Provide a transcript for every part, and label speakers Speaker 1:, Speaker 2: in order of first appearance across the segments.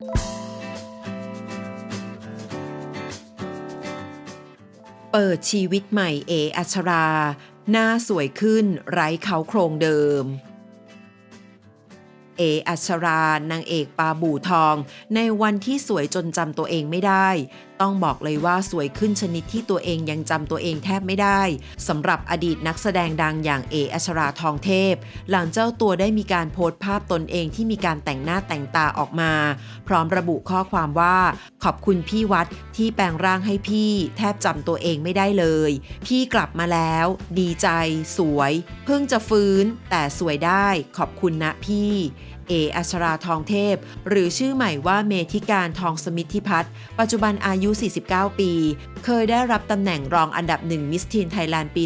Speaker 1: เปิดชีวิตใหม่เออัชรา หน้าสวยขึ้นไร้เขาโครงเดิม เออัชรานางเอกปาบู่ทอง ในวันที่สวยจนจำตัวเองไม่ได้ ต้องบอกเลยว่าสวยขึ้นชนิดที่ตัวเองยังจำตัวเองแทบไม่ได้สำหรับอดีตนักแสดงดังอย่างเออัชราทองเทพ หลังเจ้าตัวได้มีการโพสต์ภาพตนเองที่มีการแต่งหน้าแต่งตาออกมา พร้อมระบุข้อความว่า ขอบคุณพี่วัดที่แปลงร่างให้พี่ แทบจำตัวเองไม่ได้เลย พี่กลับมาแล้ว ดีใจ สวย เพิ่งจะฟื้น แต่สวยได้ ขอบคุณนะพี่ เออัชราทองเทพ หรือชื่อใหม่ว่าเมธิการทองสมิทธิพัฒน์ปัจจุบันอายุ 49 ปี เคยได้รับตำแหน่งรองอันดับหนึ่งมิสทีนไทยแลนด์ปี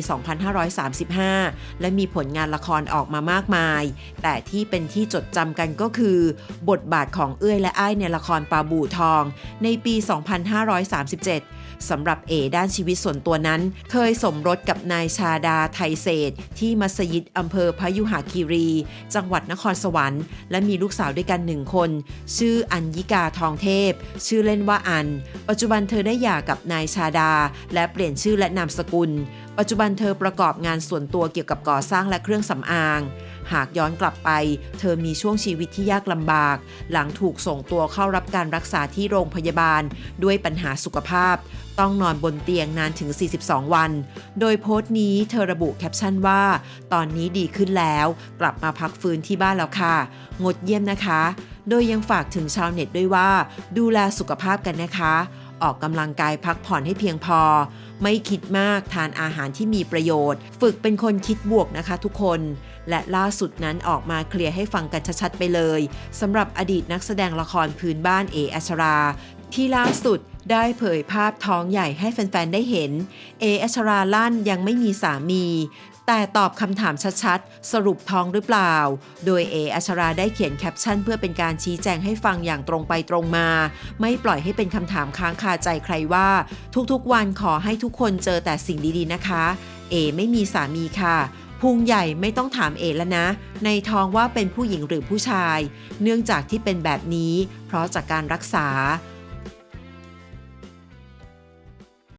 Speaker 1: 2535 และมีผลงานละครออกมามากมาย แต่ที่เป็นที่จดจำกันก็คือ บทบาทของเอื้อยและอ้ายในละครปลาบู่ทอง ในปี 2537สำหรับเอด้านชีวิตส่วนตัวนั้น เคยสมรสกับนายชาดาไทยเศษ ที่มัสยิดอำเภอพยุหคีรี จังหวัดนครสวรรค์และมีลูกสาวด้วยกันหนึ่งคน ชื่ออัญญิกาทองเทพ ชื่อเล่นว่าอัน ปัจจุบันเธอได้หย่ากับนายชาดา และเปลี่ยนชื่อและนามสกุล ปัจจุบันเธอประกอบงานส่วนตัวเกี่ยวกับก่อสร้างและเครื่องสำอาง หากย้อนกลับไป เธอมีช่วงชีวิตที่ยากลำบาก หลังถูกส่งตัวเข้ารับการรักษาที่โรงพยาบาล ด้วยปัญหาสุขภาพ ต้องนอนบนเตียงนานถึง 42 วัน โดยโพสต์นี้เธอระบุแคปชั่นว่า ตอนนี้ดีขึ้นแล้ว กลับมาพักฟื้นที่บ้านแล้วค่ะ งดเยี่ยมนะคะ โดยยังฝากถึงชาวเน็ตด้วยว่า ดูแลสุขภาพกันนะคะ ออกกำลังกายพักผ่อนให้เพียงพอ ไม่คิดมากทานอาหารที่มีประโยชน์ ฝึกเป็นคนคิดบวกนะคะทุกคน และล่าสุดนั้นออกมาเคลียร์ให้ฟังกันชัดๆไปเลยสำหรับอดีตนักแสดงละครพื้นบ้านเออัชรา ที่ล่าสุด ได้เผยภาพท้องใหญ่ให้แฟน ๆ ได้เห็น เออัชราลั่นยังไม่มีสามี แต่ตอบคำถามชัดๆ สรุปท้องหรือเปล่า โดยเออัชราได้เขียนแคปชั่นเพื่อเป็นการชี้แจงให้ฟังอย่างตรงไปตรงมา ไม่ปล่อยให้เป็นคำถามค้างคาใจใครว่า ทุกๆ วันขอให้ทุกคนเจอแต่สิ่งดีๆ นะคะ เอไม่มีสามีค่ะพุงใหญ่ไม่ต้องถามเอแล้วนะ ในท้องว่าเป็นผู้หญิงหรือผู้ชาย เนื่องจากที่เป็นแบบนี้ เพราะจากการรักษา